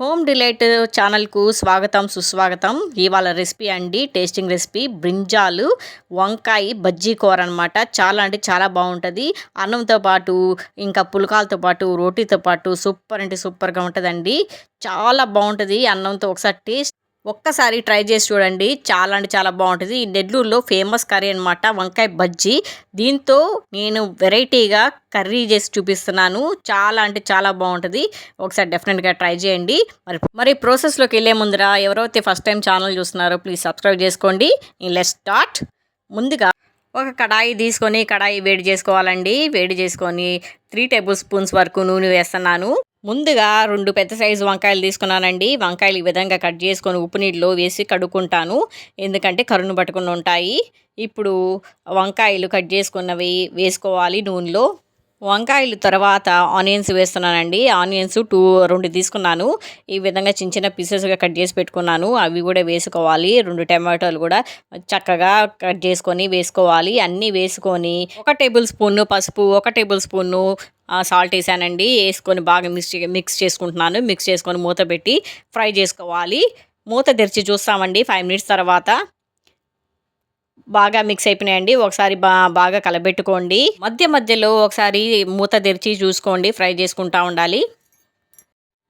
Home delight ఛానల్కు స్వాగతం సుస్వాగతం. ఇవాళ రెసిపీ అండి టేస్టింగ్ రెసిపీ. బ్రింజాలు వంకాయ బజ్జీ కూర అనమాట చాలా అంటే చాలా బాగుంటుంది. అన్నంతో పాటు ఇంకా పులకాలతో పాటు రోటీతో పాటు సూపర్ అంటే సూపర్గా ఉంటుందండి. చాలా బాగుంటుంది అన్నంతో. ఒకసారి టేస్ట్ ఒక్కసారి ట్రై చేసి చూడండి. చాలా అంటే చాలా బాగుంటుంది. ఈ నెల్లూరులో ఫేమస్ కర్రీ అనమాట వంకాయ బజ్జీ. దీంతో నేను వెరైటీగా కర్రీ చేసి చూపిస్తున్నాను. చాలా అంటే చాలా బాగుంటుంది. ఒకసారి డెఫినెట్గా ట్రై చేయండి. మరి మరి ప్రాసెస్లోకి వెళ్ళే ముందర ఎవరైతే ఫస్ట్ టైం ఛానల్ చూస్తున్నారో ప్లీజ్ సబ్స్క్రైబ్ చేసుకోండి. Let's start. ముందుగా ఒక కడాయి తీసుకొని కడాయి వేడి చేసుకోవాలండి. వేడి చేసుకొని త్రీ టేబుల్ స్పూన్స్ వరకు నూనె వేస్తున్నాను. ముందుగా రెండు పెద్ద సైజు వంకాయలు తీసుకున్నానండి. వంకాయలు ఈ విధంగా కట్ చేసుకొని ఉప్పు నీటిలో వేసి కడుక్కుంటాను. ఎందుకంటే కరును పట్టుకుని ఉంటాయి. ఇప్పుడు వంకాయలు కట్ చేసుకున్నవి వేసుకోవాలి నూనెలో. వంకాయలు తర్వాత ఆనియన్స్ వేస్తున్నానండి. ఆనియన్స్ టూ రెండు తీసుకున్నాను. ఈ విధంగా చిన్న చిన్న పీసెస్గా కట్ చేసి పెట్టుకున్నాను. అవి కూడా వేసుకోవాలి. రెండు టమాటోలు కూడా చక్కగా కట్ చేసుకొని వేసుకోవాలి. అన్నీ వేసుకొని ఒక టేబుల్ స్పూన్ పసుపు ఒక టేబుల్ స్పూన్ను సాల్ట్ వేసానండి. వేసుకొని బాగా మిక్స్ మిక్స్ చేసుకుంటున్నాను. మిక్స్ చేసుకొని మూత పెట్టి ఫ్రై చేసుకోవాలి. మూత తెరిచి చూస్తామండి. ఫైవ్ మినిట్స్ తర్వాత బాగా మిక్స్ అయిపోయినాయండి. ఒకసారి బా బాగా కలబెట్టుకోండి. మధ్య మధ్యలో ఒకసారి మూత తెరిచి చూసుకోండి. ఫ్రై చేసుకుంటా ఉండాలి.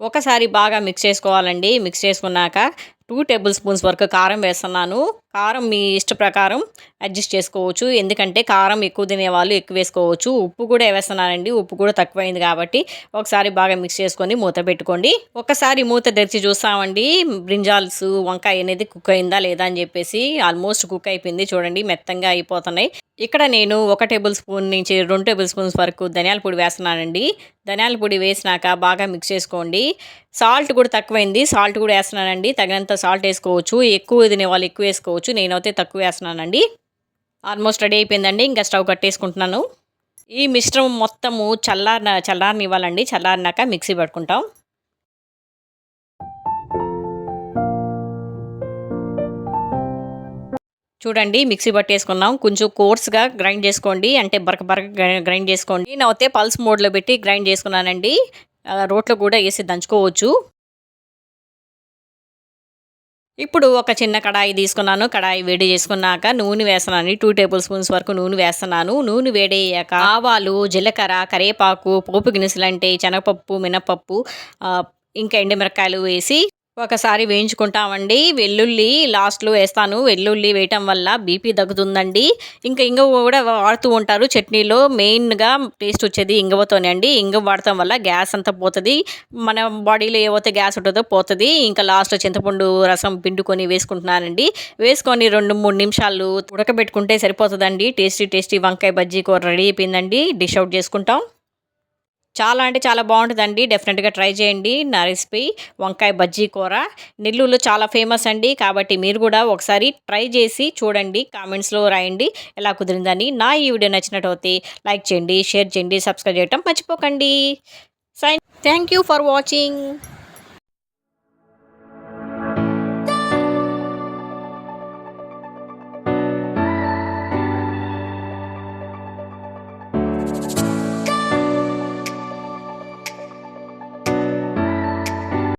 ఒకసారి బాగా మిక్స్ చేసుకోవాలండి. మిక్స్ చేసుకున్నాక టూ టేబుల్ స్పూన్స్ వరకు కారం వేస్తున్నాను. కారం మీ ఇష్ట ప్రకారం అడ్జస్ట్ చేసుకోవచ్చు. ఎందుకంటే కారం ఎక్కువ తినేవాళ్ళు ఎక్కువ వేసుకోవచ్చు. ఉప్పు కూడా వేస్తున్నానండి ఉప్పు కూడా తక్కువైంది కాబట్టి ఒకసారి బాగా మిక్స్ చేసుకొని మూత పెట్టుకోండి. ఒకసారి మూత తెరిచి చూస్తామండి. బ్రింజాల్స్ వంకాయ అనేది కుక్ అయిందా లేదా అని చెప్పేసి ఆల్మోస్ట్ కుక్ అయిపోయింది. చూడండి మెత్తంగా అయిపోతున్నాయి. ఇక్కడ నేను ఒక టేబుల్ స్పూన్ నుంచి రెండు టేబుల్ స్పూన్స్ వరకు ధనియాల పొడి వేస్తున్నానండి. ధనియాల పొడి వేసినాక బాగా మిక్స్ చేసుకోండి. సాల్ట్ కూడా తక్కువైంది. సాల్ట్ కూడా వేస్తున్నానండి. తగినంత సాల్ట్ వేసుకోవచ్చు. ఎక్కువ తినే వాళ్ళు ఎక్కువ వేసుకోవచ్చు. నేనైతే తక్కువ వేస్తున్నానండి. ఆల్మోస్ట్ రెడీ అయిపోయిందండి. ఇంకా స్టవ్ కట్టేసుకుంటున్నాను. ఈ మిశ్రమం మొత్తము చల్లారిన చల్లారనివ్వాలండి. చల్లారినాక మిక్సీ పట్టుకుంటాం. చూడండి మిక్సీ పట్టేసుకున్నాం. కొంచెం కోర్స్గా గ్రైండ్ చేసుకోండి. అంటే బరక బరక గ్రైండ్ చేసుకోండి. నేను అయితే పల్స్ మోడ్లో పెట్టి గ్రైండ్ చేసుకున్నానండి. రోట్లో కూడా వేసి దంచుకోవచ్చు. ఇప్పుడు ఒక చిన్న కడాయి తీసుకున్నాను. కడాయి వేడి చేసుకున్నాక నూనె వేస్తున్నాను. టూ టేబుల్ స్పూన్స్ వరకు నూనె వేస్తున్నాను. నూనె వేడయ్యాక ఆవాలు జీలకర్ర కరివేపాకు పోపు గినుసులు అంటే శనగపప్పు మినపప్పు ఇంకా ఎండుమిరకాయలు వేసి ఒకసారి వేయించుకుంటామండి. వెల్లుల్లి లాస్ట్లో వేస్తాను. వెల్లుల్లి వేయటం వల్ల బీపీ తగ్గుతుందండి. ఇంకా ఇంగవ కూడా వాడుతూ ఉంటారు. చట్నీలో మెయిన్గా టేస్ట్ వచ్చేది ఇంగవతోనే అండి. ఇంగవ వాడటం వల్ల గ్యాస్ అంతా పోతుంది. మన బాడీలో ఏవైతే గ్యాస్ ఉంటుందో పోతుంది. ఇంకా లాస్ట్లో చింతపండు రసం పిండుకొని వేసుకుంటున్నానండి. వేసుకొని రెండు మూడు నిమిషాలు ఉడకబెట్టుకుంటే సరిపోతుందండి. టేస్టీ టేస్టీ వంకాయ బజ్జీ కూర రెడీ అయిపోయిందండి. డిష్ అవుట్ చేసుకుంటాం. చాలా అంటే చాలా బాగుంటుందండి. డెఫినెట్గా ట్రై చేయండి. నా రెసిపీ వంకాయ బజ్జీ కూర. నెల్లూరులో చాలా ఫేమస్ అండి. కాబట్టి మీరు కూడా ఒకసారి ట్రై చేసి చూడండి. కామెంట్స్లో రాయండి. ఎలా కుదిరిందని నా ఈ వీడియో నచ్చినట్టయితే లైక్ చేయండి షేర్ చేయండి సబ్స్క్రైబ్ చేయటం మర్చిపోకండి. Sign thank you for watching